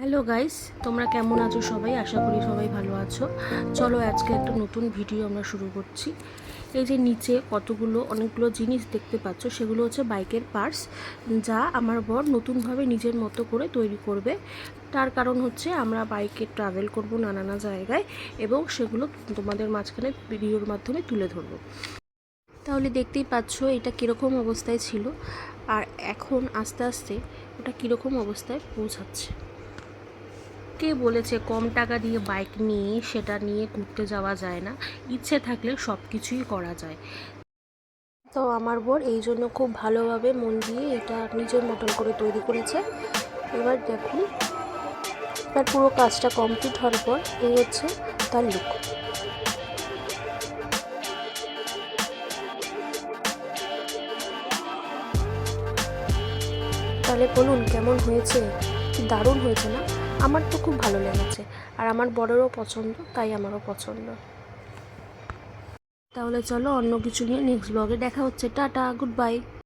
Hello guys তোমরা কেমন আছো সবাই? আশা করি সবাই ভালো আছো। চলো আজকে একটা নতুন ভিডিও আমরা শুরু করছি। এই যে নিচে কতগুলো, অনেকগুলো জিনিস দেখতে পাচ্ছ, সেগুলো হচ্ছে বাইকের পার্টস, যা আমার বর নতুনভাবে নিজের মতো করে তৈরি করবে। তার কারণ হচ্ছে আমরা বাইকে ট্রাভেল করব নানা জায়গায় এবং সেগুলো তোমাদের মাঝখানে ভিডিওর মাধ্যমে তুলে ধরবো। তাহলে দেখতেই পাচ্ছ এটা কীরকম অবস্থায় ছিল, আর এখন আস্তে আস্তে ওটা কীরকম অবস্থায় পৌঁছাচ্ছে। কে বলেছে, কম টাকা দিয়ে বাইক নিয়ে সেটা নিয়ে ঘুরতে যাওয়া যায় না। ইচ্ছে থাকলে সব কিছুই করা যায়। তো আমার বর এই জন্য খুব ভালোভাবে মন দিয়ে এটা নিজের মতন করে তৈরি করেছে। এবার দেখুন, তার পুরো কাজটা কমপ্লিট হওয়ার পর এই হচ্ছে তার লুক তাহলে বলুন, কেমন হয়েছে? দারুণ হয়েছে না? আমার তো খুব ভালো লেগেছে। আর আমার বড়েরও পছন্দ, তাই আমারও পছন্দ। তাহলে চলো অন্য কিছু নিয়ে নেক্সট ব্লগে দেখা হচ্ছে। Tata good bye